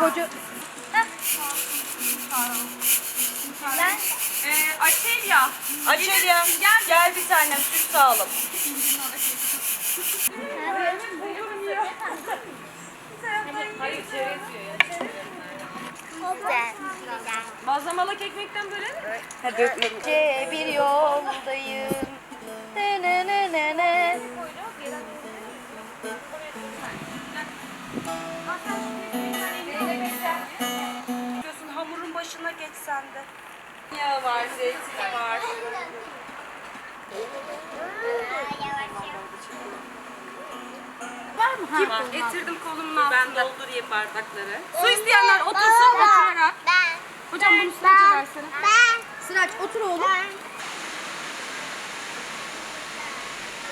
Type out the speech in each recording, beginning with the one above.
Koca... Ben Ee, Açelya. Açelya Gel. gel bir tanem süt sağalım. Hayır çerez. Bazlamalık ekmekten böyle mi? Hadi öpmekçe bir yoldayım. Ne ne ne ne ne. Diyorsun hamurun başına geç sen de. Yağı var, zeytini var. Var mı? Ha. Getirdim kolumun altında. Ben doldurayım bardakları. Su isteyenler otursun oturarak. Ben. Hocam bunu sıraca versene. Ben. Sıraç otur oğlum.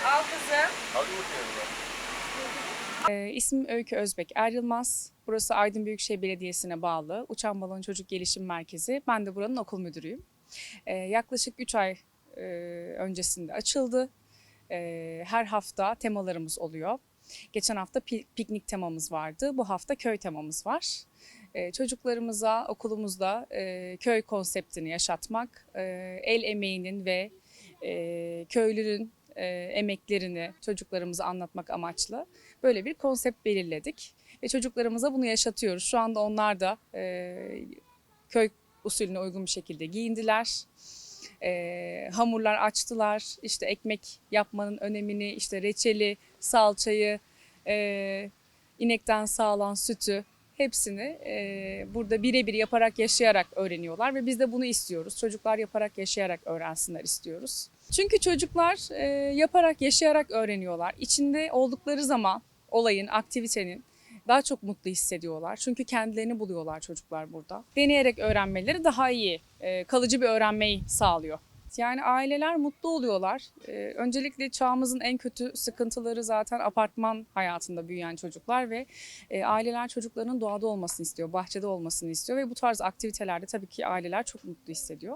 Al kızım. Ee, Öykü Özbek Er Yılmaz. Burası Aydın Büyükşehir Belediyesi'ne bağlı Uçan Balon Çocuk Gelişim Merkezi. Ben de buranın okul müdürüyüm. Ee, yaklaşık 3 ay e, öncesinde açıldı. Ee, her hafta temalarımız oluyor. Geçen hafta pi- piknik temamız vardı. Bu hafta köy temamız var. Ee, çocuklarımıza okulumuzda e, köy konseptini yaşatmak, e, el emeğinin ve e, köylünün e, emeklerini çocuklarımıza anlatmak amaçlı böyle bir konsept belirledik ve çocuklarımıza bunu yaşatıyoruz. Şu anda onlar da e, köy usulüne uygun bir şekilde giyindiler. E, hamurlar açtılar. İşte ekmek yapmanın önemini, işte reçeli, salçayı, e, inekten sağlanan sütü hepsini e, burada birebir yaparak yaşayarak öğreniyorlar ve biz de bunu istiyoruz. Çocuklar yaparak yaşayarak öğrensinler istiyoruz. Çünkü çocuklar e, yaparak yaşayarak öğreniyorlar. İçinde oldukları zaman olayın, aktivitenin daha çok mutlu hissediyorlar. Çünkü kendilerini buluyorlar çocuklar burada. Deneyerek öğrenmeleri daha iyi, e, kalıcı bir öğrenmeyi sağlıyor. Yani aileler mutlu oluyorlar. E, öncelikle çağımızın en kötü sıkıntıları zaten apartman hayatında büyüyen çocuklar ve e, aileler çocuklarının doğada olmasını istiyor, bahçede olmasını istiyor ve bu tarz aktivitelerde tabii ki aileler çok mutlu hissediyor.